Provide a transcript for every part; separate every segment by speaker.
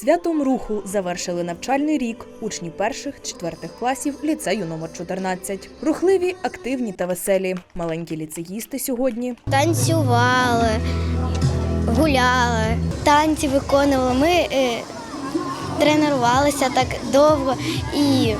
Speaker 1: Святом руху завершили навчальний рік учні перших четвертих класів ліцею номер 14. Рухливі, активні та веселі. Маленькі ліцеїсти сьогодні
Speaker 2: танцювали, гуляли, танці виконували. Ми е, тренувалися так довго і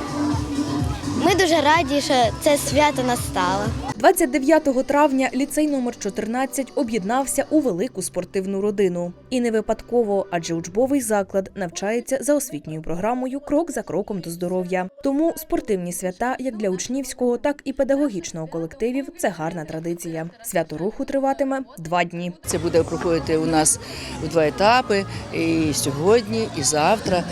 Speaker 2: ми дуже раді, що це свято настало.
Speaker 1: 29 травня ліцей номер 14 об'єднався у велику спортивну родину. І не випадково, адже учбовий заклад навчається за освітньою програмою Крок за кроком до здоров'я. Тому спортивні свята, як для учнівського, так і педагогічного колективів, це гарна традиція. Свято руху триватиме два дні.
Speaker 3: Це буде проходити у нас в два етапи і сьогодні, і завтра.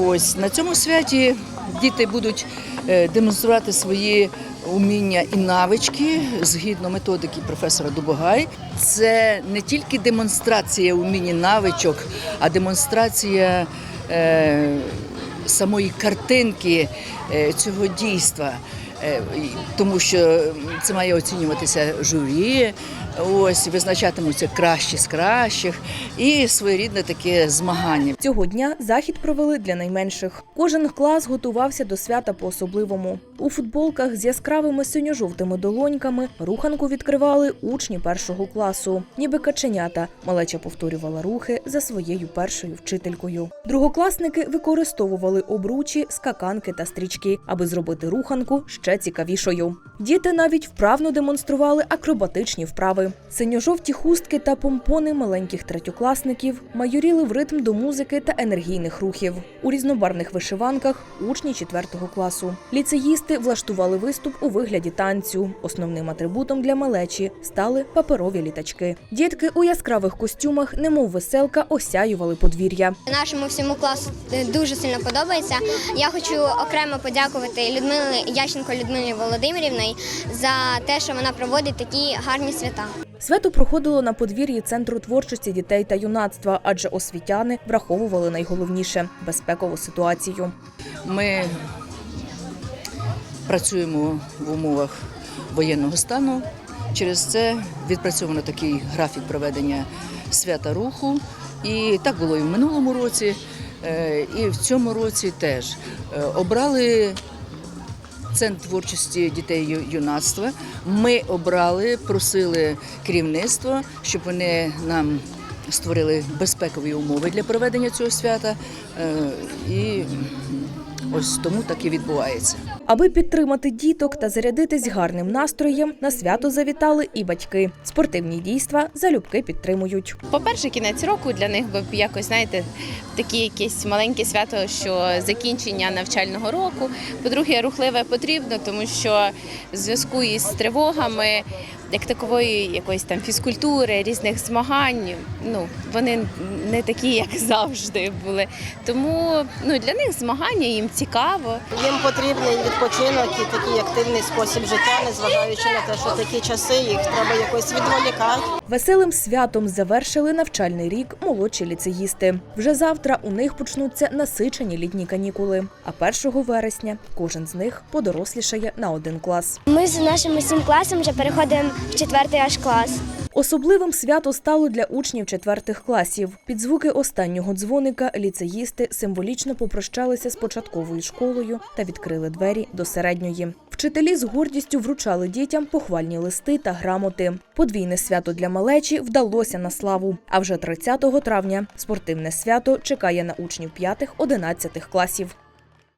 Speaker 3: Ось на цьому святі діти будуть е, демонструвати свої уміння і навички згідно методики професора Дубогай. Це не тільки демонстрація умінь і навичок, а демонстрація е, самої картинки е, цього дійства. Е, Тому що це має оцінюватися журі, ось визначатимуться кращі з кращих і своєрідне таке змагання.
Speaker 1: Цього дня захід провели для найменших. Кожен клас готувався до свята по-особливому. У футболках з яскравими синьо-жовтими долоньками руханку відкривали учні першого класу. Ніби каченята. Малеча повторювала рухи за своєю першою вчителькою. Другокласники використовували обручі, скаканки та стрічки, аби зробити руханку ще цікавішою. Діти навіть вправно демонстрували акробатичні вправи. Синьо-жовті хустки та помпони маленьких третьокласників майоріли в ритм до музики та енергійних рухів. У різнобарвних вишиванках учні четвертого класу. Ліцеїсти влаштували виступ у вигляді танцю. Основним атрибутом для малечі стали паперові літачки. Дітки у яскравих костюмах, немов веселка, осяювали подвір'я.
Speaker 2: Нашому всьому класу дуже сильно подобається. Я хочу окремо подякувати Людмилі Ященко Людмилі Володимирівні за те, що вона проводить такі гарні свята.
Speaker 1: Свято проходило на подвір'ї центру творчості дітей та юнацтва, адже освітяни враховували найголовніше безпекову ситуацію.
Speaker 3: Ми працюємо в умовах воєнного стану. Через це відпрацьовано такий графік проведення свята руху. І так було і в минулому році, е, і в цьому році теж Е, обрали Центр творчості дітей юнацтва. Ми обрали, просили керівництво, щоб вони нам створили безпекові умови для проведення цього свята. Е, І ось тому так і відбувається.
Speaker 1: Аби підтримати діток та зарядитись гарним настроєм, на свято завітали і батьки. Спортивні дійства залюбки підтримують.
Speaker 4: По-перше, кінець року для них би якось, знаєте, таке якесь маленьке свято, що закінчення навчального року. По-друге, рухливе потрібно, тому що в зв'язку із тривогами, як такової якоїсь там фізкультури, різних змагань, ну вони не такі, як завжди були. Тому ну для них змагання їм цікаво.
Speaker 5: Їм потрібний відпочинок і такий активний спосіб життя, незважаючи на те, що такі часи їх треба якось відволікати.
Speaker 1: Веселим святом завершили навчальний рік молодші ліцеїсти. Вже завтра у них почнуться насичені літні канікули. А 1 вересня кожен з них подорослішає на один клас.
Speaker 2: Ми з нашим усім класом вже переходимо в четвертий аж клас.
Speaker 1: Особливим свято стало для учнів четвертих класів. Під звуки останнього дзвоника ліцеїсти символічно попрощалися з початковою школою та відкрили двері до середньої. Вчителі з гордістю вручали дітям похвальні листи та грамоти. Подвійне свято для малечі вдалося на славу. А вже 30 травня спортивне свято чекає на учнів 5-11 класів.